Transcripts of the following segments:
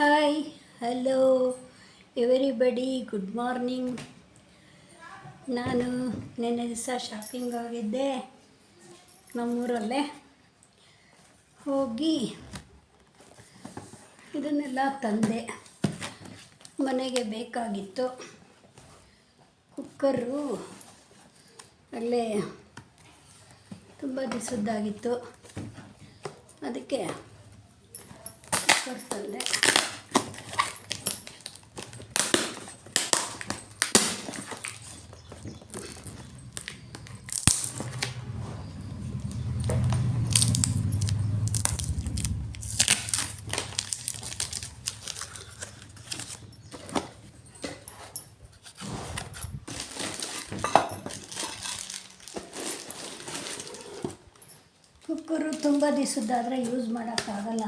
Hi hello everybody good morning ನಾನು ನೆನ್ನೆ ದಿವಸ ಶಾಪಿಂಗ್ ಹೋಗಿದ್ದೆ ನಮ್ಮೂರಲ್ಲೇ. ಹೋಗಿ ಇದನ್ನೆಲ್ಲ ತಂದೆ. ಮನೆಗೆ ಬೇಕಾಗಿತ್ತು. ಕುಕ್ಕರು ಅಲ್ಲೇ ತುಂಬ ದಿವಸದ್ದಾಗಿತ್ತು. ಅದಕ್ಕೆ ಕುಕ್ಕರ್ ತಂದೆ. ಕುಕ್ಕರು ತುಂಬ ದಿವಸದ್ದಾದರೆ ಯೂಸ್ ಮಾಡೋಕ್ಕಾಗಲ್ಲ.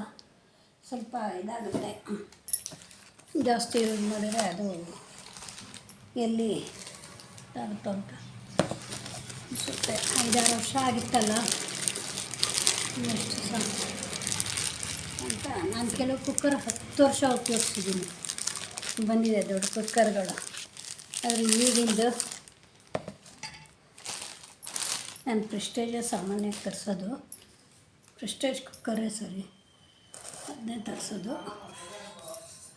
ಸ್ವಲ್ಪ ಇದಾಗುತ್ತೆ. ಜಾಸ್ತಿ ಯೂಸ್ ಮಾಡಿದರೆ ಅದು ಎಲ್ಲಿ ಇದಾಗುತ್ತೋ ಅಂತ ಅನಿಸುತ್ತೆ. ಐದಾರು ವರ್ಷ ಆಗಿತ್ತಲ್ಲ. ಇನ್ನಷ್ಟು ಸಹ ಅಂತ ನಾನು ಕೆಲವು ಕುಕ್ಕರ್ ಹತ್ತು ವರ್ಷ ಉಪಯೋಗಿಸಿದ್ದೀನಿ. ಬಂದಿದೆ ದೊಡ್ಡ ಕುಕ್ಕರ್ಗಳು. ಆದರೆ ಈಗಿಂದು ನಾನು ಪ್ರೆಸ್ಟೇಜ ಸಾಮಾನ್ಯಕ್ಕೆ ತರಿಸೋದು. ಪ್ರೆಸ್ಟೇಜ್ ಕುಕ್ಕರೇ ಸರಿ. ಅದನ್ನೇ ತರಿಸೋದು.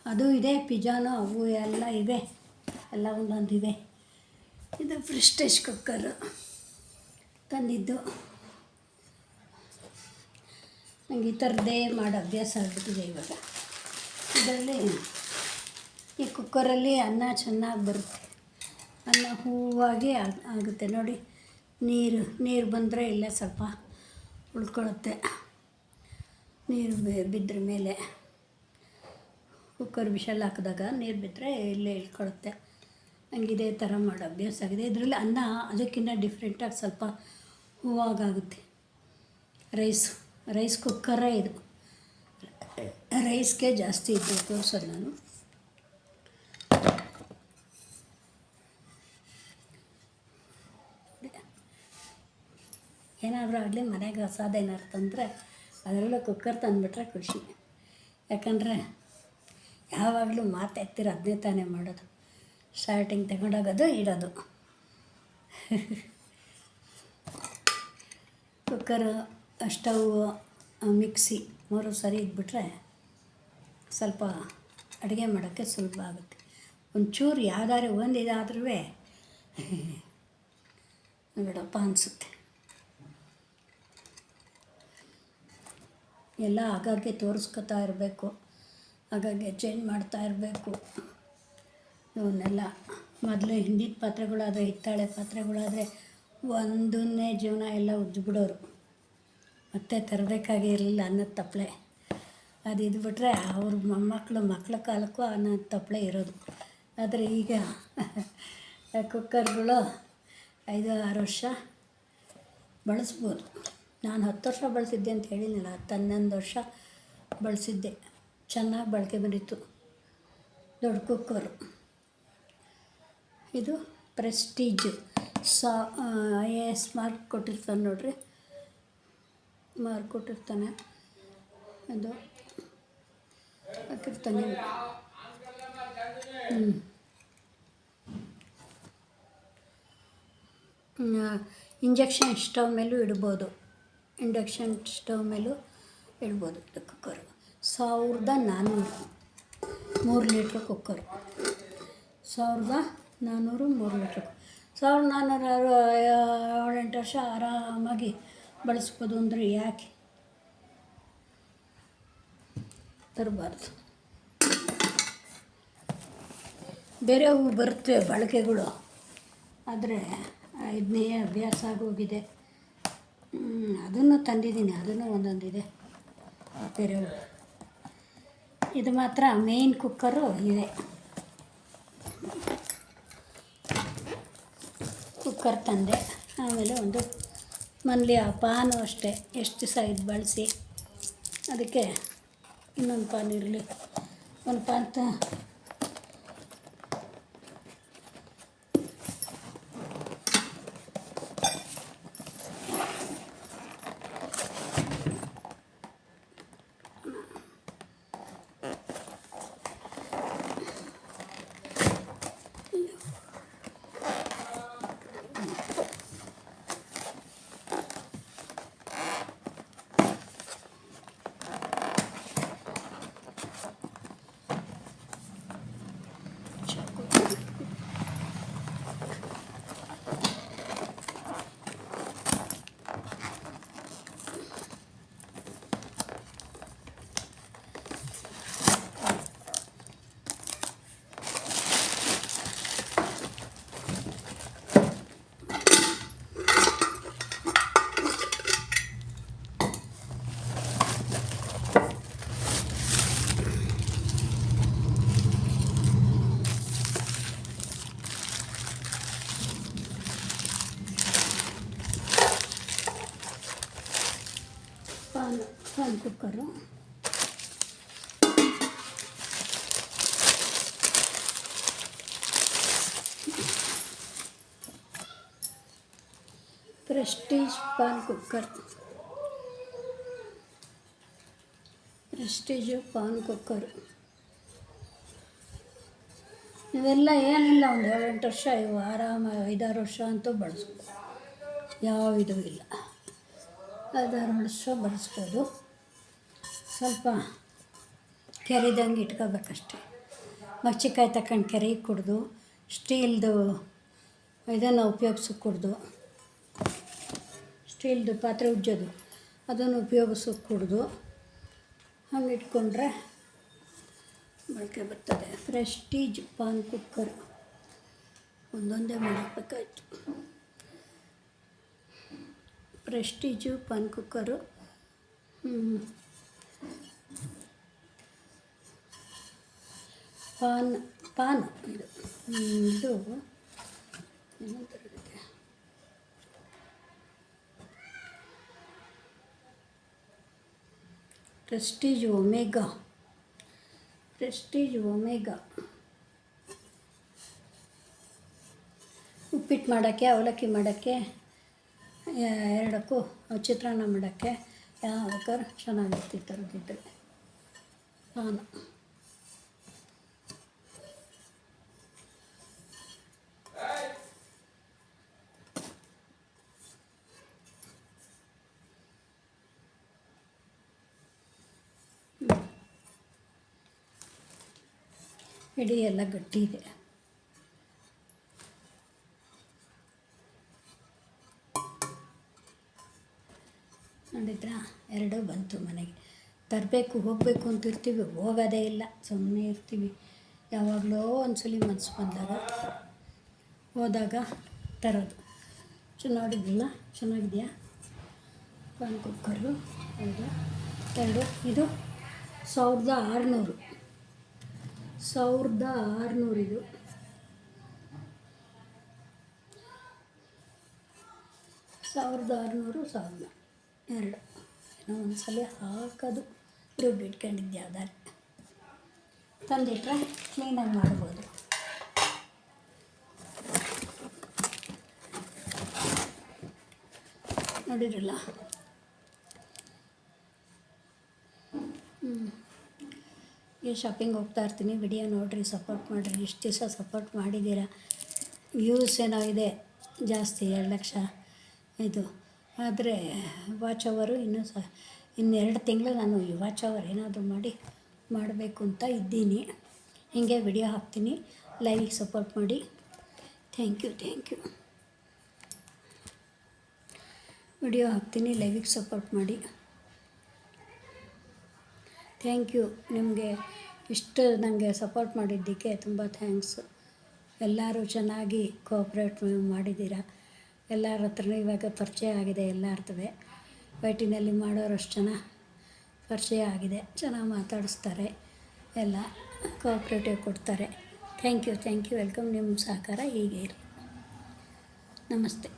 ಅದು ಇದೆ, ಪಿಜಾನು, ಅವು ಎಲ್ಲ ಇವೆ. ಎಲ್ಲ ಒಂದೊಂದು ಇವೆ. ಇದು ಪ್ರೆಸ್ಟೇಜ್ ಕುಕ್ಕರು ತಂದಿದ್ದು. ನನಗೆ ಈ ಥರದ್ದೇ ಮಾಡೋ ಅಭ್ಯಾಸ ಆಗಿಬಿಟ್ಟಿದೆ ಇವಾಗ. ಇದರಲ್ಲಿ ಈ ಕುಕ್ಕರಲ್ಲಿ ಅನ್ನ ಚೆನ್ನಾಗಿ ಬರುತ್ತೆ. ಅನ್ನ ಹೂವಾಗಿ ಆಗುತ್ತೆ. ನೋಡಿ ನೀರು ನೀರು ಬಂದರೆ ಇಲ್ಲೇ ಸ್ವಲ್ಪ ಉಳ್ಕೊಳ್ಳುತ್ತೆ. ನೀರು ಬಿದ್ದರ ಬಿದ್ದ್ರ ಮೇಲೆ ಕುಕ್ಕರ್ ವಿಷಲ್ ಹಾಕಿದಾಗ ನೀರು ಬಿದ್ದರೆ ಇಲ್ಲೇ ಇಳ್ಕೊಳ್ಳುತ್ತೆ. ನಂಗೆ ಇದೇ ಥರ ಮಾಡೋ ಅಭ್ಯಾಸ ಆಗಿದೆ. ಇದರಲ್ಲಿ ಅನ್ನ ಅದಕ್ಕಿಂತ ಡಿಫ್ರೆಂಟಾಗಿ ಸ್ವಲ್ಪ ಹೂವಾಗುತ್ತೆ ರೈಸ್ ರೈಸ್ ಕುಕ್ಕರೇ ಇದು. ರೈಸ್ಗೆ ಜಾಸ್ತಿ ಇದ್ದು ತೋರಿಸೋದು ನಾನು. ಏನಾದರೂ ಆಗಲಿ ಮನೆಗೆ ಹೊಸದು ಏನಾದ್ರು ತಂದರೆ ಅದರಲ್ಲೂ ಕುಕ್ಕರ್ ತಂದುಬಿಟ್ರೆ ಖುಷಿ. ಯಾಕಂದರೆ ಯಾವಾಗಲೂ ಮಾತು ಎತ್ತಿರ ಅದನ್ನೇ ತಾನೇ ಮಾಡೋದು. ಸ್ಟಾರ್ಟಿಂಗ್ ತಗೊಂಡೋಗೋದು ಇಡೋದು. ಕುಕ್ಕರು ಸ್ಟವ್ ಮಿಕ್ಸಿ ಮೂರು ಸರಿ ಇದ್ಬಿಟ್ರೆ ಸ್ವಲ್ಪ ಅಡುಗೆ ಮಾಡೋಕ್ಕೆ ಸುಲಭ ಆಗುತ್ತೆ. ಒಂಚೂರು ಯಾವ್ದಾದ್ರು ಒಂದು ಇದಾದ್ರೂ ಬಿಡಪ್ಪ ಅನಿಸುತ್ತೆ. ಎಲ್ಲ ಆಗಾಗ್ಗೆ ತೋರಿಸ್ಕೊತಾ ಇರಬೇಕು. ಆಗಾಗ್ಗೆ ಚೇಂಜ್ ಮಾಡ್ತಾ ಇರಬೇಕು. ಇವನ್ನೆಲ್ಲ ಮೊದಲು ಹಿಂದಿನ ಪಾತ್ರೆಗಳಾದರೆ, ಹಿತ್ತಾಳೆ ಪಾತ್ರೆಗಳಾದರೆ ಒಂದನ್ನೇ ಜೀವನ ಎಲ್ಲ ಉಜ್ಜಿಬಿಡೋರು. ಮತ್ತೆ ತರಬೇಕಾಗಿ ಇರಲಿಲ್ಲ ಅನ್ನದ ತಪ್ಪಲೆ ಅದು ಇದು ಬಿಟ್ಟರೆ ಅವ್ರ ಮೊಮ್ಮಕ್ಕಳು ಮಕ್ಕಳ ಕಾಲಕ್ಕೂ ಅನ್ನದ ತಪ್ಪಲೆ ಇರೋದು. ಆದರೆ ಈಗ ಕುಕ್ಕರ್ಗಳು ಐದು ಆರು ವರ್ಷ ಬಳಸ್ಬೋದು. ನಾನು ಹತ್ತು ವರ್ಷ ಬಳಸಿದ್ದೆ ಅಂತ ಹೇಳಿದ್ನಲ್ಲ ಹತ್ತು ಹನ್ನೊಂದು ವರ್ಷ ಬಳಸಿದ್ದೆ. ಚೆನ್ನಾಗಿ ಬಳಕೆ ಬಂದಿತ್ತು. ದೊಡ್ಡ ಕುಕ್ಕರು. ಇದು ಪ್ರೆಸ್ಟೀಜ್. ಸಾ ಐ ಎ ಎಸ್ ಮಾರ್ಕ್ ಕೊಟ್ಟಿರ್ತಾನೆ ನೋಡ್ರಿ. ಮಾರ್ಕ್ ಕೊಟ್ಟಿರ್ತಾನೆ. ಅದು ಹಾಕಿರ್ತಾನೆ. ಹ್ಞೂ ಇಂಜೆಕ್ಷನ್ ಸ್ಟವ್ ಮೇಲೂ ಇಡ್ಬೋದು. ಇಂಡಕ್ಷನ್ ಸ್ಟವ್ ಮೇಲೂ ಹೇಳ್ಬೋದು ಕುಕ್ಕರು. ಸಾವಿರದ ನಾನ್ನೂರು ಮೂರು ಲೀಟ್ರ್ ಕುಕ್ಕರು. ಸಾವಿರದ ನಾನ್ನೂರು ಮೂರು ಲೀಟ್ರ್ ಸಾವಿರದ ನಾನ್ನೂರು ಏಳೆಂಟು ವರ್ಷ ಆರಾಮಾಗಿ ಬಳಸ್ಬೋದು ಅಂದರೆ ಯಾಕೆ? ತರಬಾರ್ದು. ಬೇರೆವು ಬರುತ್ತೆ ಬಳಕೆಗಳು, ಆದರೆ ಇದನ್ನೇ ಅಭ್ಯಾಸ ಆಗೋಗಿದೆ. ಅದನ್ನು ತಂದಿದ್ದೀನಿ, ಅದನ್ನು ಒಂದೊಂದಿದೆ. ಬೇರೆ ಇದು ಮಾತ್ರ ಮೇಯ್ನ್ ಕುಕ್ಕರು ಇದೆ. ಕುಕ್ಕರ್ ತಂದೆ. ಆಮೇಲೆ ಒಂದು ಮನೇಲಿ ಆ ಪಾನು ಅಷ್ಟೇ. ಎಷ್ಟು ದಿವಸ ಇದು ಬಳಸಿ, ಅದಕ್ಕೆ ಇನ್ನೊಂದು ಪಾನ್ ಇರಲಿ. ಒಂದು ಪಾನ್ ತ cooker prestige pan cooker. Prestige pan cooker. ಇವೆಲ್ಲ ಏನಿಲ್ಲ, ಒಂದು ಏಳೆಂಟು ವರ್ಷ, ಇವು ಆರಾಮ ಐದಾರು ವರ್ಷ ಅಂತೂ ಬಳಸ್ಬೋದು ಯಾವ ಇದು ಇಲ್ಲ. ಐದಾರು ವರ್ಷ ಬಳಸ್ಬೋದು. ಸ್ವಲ್ಪ ಕೆರೆದಂಗೆ ಇಟ್ಕೋಬೇಕಷ್ಟೆ. ಮಚ್ಚಿಕಾಯಿ ತಗೊಂಡು ಕೆರೆಗೆ ಕುಡ್ದು, ಸ್ಟೀಲ್ದು ಇದನ್ನು ಉಪಯೋಗಿಸೋಕೆ ಕುಡ್ದು, ಸ್ಟೀಲ್ದು ಪಾತ್ರೆ ಉಜ್ಜೋದು, ಅದನ್ನು ಉಪಯೋಗಿಸೋಕೆ ಕುಡ್ದು ಹಂಗೆ ಇಟ್ಕೊಂಡ್ರೆ ಬಳಕೆ ಬರ್ತದೆ. Prestige pan cooker. ಒಂದೊಂದೇ ಮಾಡಬೇಕಾಯ್ತು. Prestige pan cooker pan pan ಇದು ಇದು? ಪ್ರೆಸ್ಟೀಜ್ ಒಮೆಗಾ ಪ್ರೆಸ್ಟೀಜ್ ಒಮೆಗಾ ಉಪ್ಪಿಟ್ಟು ಮಾಡೋಕ್ಕೆ, ಅವಲಕ್ಕಿ ಮಾಡೋಕ್ಕೆ ಎರಡಕ್ಕೂ ಚಿತ್ರಾನ್ನ ಮಾಡೋಕ್ಕೆ ಯಾವ್ದಕ್ಕಾದ್ರೆ ಚೆನ್ನಾಗಿರ್ತಿತ್ತು ಅದ್ರದ್ದಿದ್ರೆ ಪಾನ್. ಇಡೀ ಎಲ್ಲ ಗಟ್ಟಿ ಇದೆ. ನೋಡಿದ್ರಾ? ಎರಡೂ ಬಂತು ಮನೆಗೆ. ತರಬೇಕು, ಹೋಗಬೇಕು ಅಂತ ಇರ್ತೀವಿ, ಹೋಗೋದೇ ಇಲ್ಲ ಸುಮ್ಮನೆ ಇರ್ತೀವಿ. ಯಾವಾಗಲೋ ಒಂದ್ಸಲಿ ಮನಸ್ಸು ಬಂದಾಗ ಹೋದಾಗ ತರೋದು. ಚೆನ್ನಾಗಿದ್ದಿಲ್ಲ ಚೆನ್ನಾಗಿದೆಯಾ? ಪಾನ್ ಕುಕ್ಕರು ಎರಡು ಎರಡು, ಇದು ಸಾವಿರದ ಆರುನೂರು. ಸಾವಿರದ ಆರುನೂರು ಇದು. ಸಾವಿರದ ಆರುನೂರು, ಸಾವಿರದ ಎರಡು. ಏನೋ ಒಂದ್ಸಲ ಹಾಕೋದು. ದುಡ್ಡು ಇಟ್ಕೊಂಡಿದ್ದೆ ಯಾವ್ದಾರು ತಂದಿಟ್ರೆ ಕ್ಲೀನಾಗಿ ಮಾಡ್ಬೋದು. ನೋಡಿರಲ್ಲ ಹ್ಞೂ ಈ ಶಾಪಿಂಗ್ ಹೋಗ್ತಾ ಇರ್ತೀನಿ ವಿಡಿಯೋ ನೋಡಿರಿ ಸಪೋರ್ಟ್ ಮಾಡಿರಿ, ಇಷ್ಟು ದಿವಸ ಸಪೋರ್ಟ್ ಮಾಡಿದ್ದೀರಾ? ವ್ಯೂಸ್ ಏನೋ ಇದೆ, ಜಾಸ್ತಿ ಎರಡು ಲಕ್ಷ ಇದು. ಆದರೆ ವಾಚ್ ಅವರು ಇನ್ನೂ ಸಹ ಇನ್ನೆರಡು ತಿಂಗಳು ನಾನು ಈ ವಾಚ್ ಅವರ್ ಏನಾದರೂ ಮಾಡಿ, ಮಾಡಬೇಕು ಅಂತ ಇದ್ದೀನಿ. ಹೀಗೆ ವಿಡಿಯೋ ಹಾಕ್ತೀನಿ ಲೈವಿಗೆ ಸಪೋರ್ಟ್ ಮಾಡಿ. Thank you thank you video ಹಾಕ್ತೀನಿ ಲೈವಿಗೆ ಸಪೋರ್ಟ್ ಮಾಡಿ. Thank you. ನಿಮಗೆ ಇಷ್ಟು ನನಗೆ ಸಪೋರ್ಟ್ ಮಾಡಿದ್ದಕ್ಕೆ ತುಂಬ ಥ್ಯಾಂಕ್ಸು. ಎಲ್ಲರೂ ಚೆನ್ನಾಗಿ ಕೋಆಪ್ರೇಟ್ ಮಾಡಿದ್ದೀರಾ? ಎಲ್ಲರ ಹತ್ರನೂ ಇವಾಗ ಪರಿಚಯ ಆಗಿದೆ ಎಲ್ಲರದುವೆ. ವೈಟಿನಲ್ಲಿ ಮಾಡೋರಷ್ಟು ಜನ ಪರಿಚಯ ಆಗಿದೆ. ಚೆನ್ನಾಗಿ ಮಾತಾಡಿಸ್ತಾರೆ. ಎಲ್ಲ ಕೋಆಪ್ರೇಟಿವ್ ಕೊಡ್ತಾರೆ. Thank you thank you. Welcome. ನಿಮ್ಮ ಸಹಕಾರ ಹೀಗೆ ಇರಿ. ನಮಸ್ತೆ.